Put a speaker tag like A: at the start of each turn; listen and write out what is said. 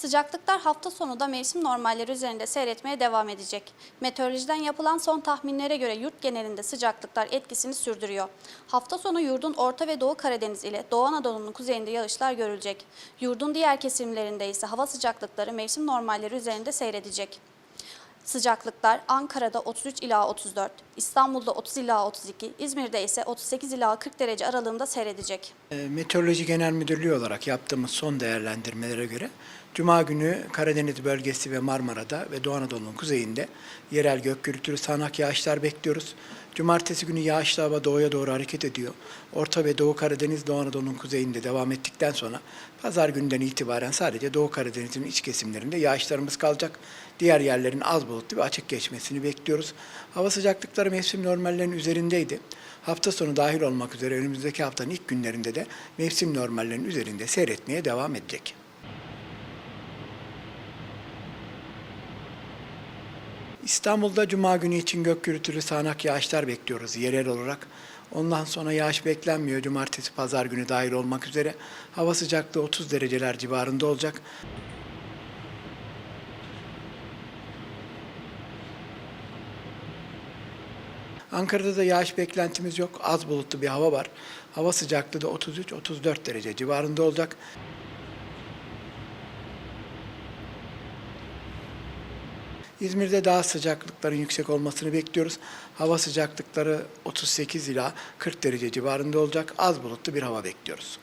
A: Sıcaklıklar hafta sonu da mevsim normalleri üzerinde seyretmeye devam edecek. Meteorolojiden yapılan son tahminlere göre yurt genelinde sıcaklıklar etkisini sürdürüyor. Hafta sonu yurdun Orta ve Doğu Karadeniz ile Doğu Anadolu'nun kuzeyinde yağışlar görülecek. Yurdun diğer kesimlerinde ise hava sıcaklıkları mevsim normalleri üzerinde seyredecek. Sıcaklıklar Ankara'da 33 ila 34, İstanbul'da 30 ila 32, İzmir'de ise 38 ila 40 derece aralığında seyredecek.
B: E, Meteoroloji Genel Müdürlüğü olarak yaptığımız son değerlendirmelere göre Cuma günü Karadeniz bölgesi ve Marmara'da ve Doğu Anadolu'nun kuzeyinde yerel gök gürültülü sağanak yağışlar bekliyoruz. Cumartesi günü yağışlı hava doğuya doğru hareket ediyor. Orta ve Doğu Karadeniz, Doğu Anadolu'nun kuzeyinde devam ettikten sonra pazar günden itibaren sadece Doğu Karadeniz'in iç kesimlerinde yağışlarımız kalacak. Diğer yerlerin az bulutlu ve açık geçmesini bekliyoruz. Hava sıcaklıkları mevsim normallerinin üzerindeydi. Hafta sonu dahil olmak üzere önümüzdeki haftanın ilk günlerinde de mevsim normallerinin üzerinde seyretmeye devam edecek. İstanbul'da Cuma günü için gök gürültülü sağanak yağışlar bekliyoruz yerel olarak. Ondan sonra yağış beklenmiyor. Cumartesi, pazar günü dahil olmak üzere. Hava sıcaklığı 30 dereceler civarında olacak. Ankara'da da yağış beklentimiz yok. Az bulutlu bir hava var. Hava sıcaklığı da 33-34 derece civarında olacak. İzmir'de daha sıcaklıkların yüksek olmasını bekliyoruz. Hava sıcaklıkları 38 ila 40 derece civarında olacak. Az bulutlu bir hava bekliyoruz.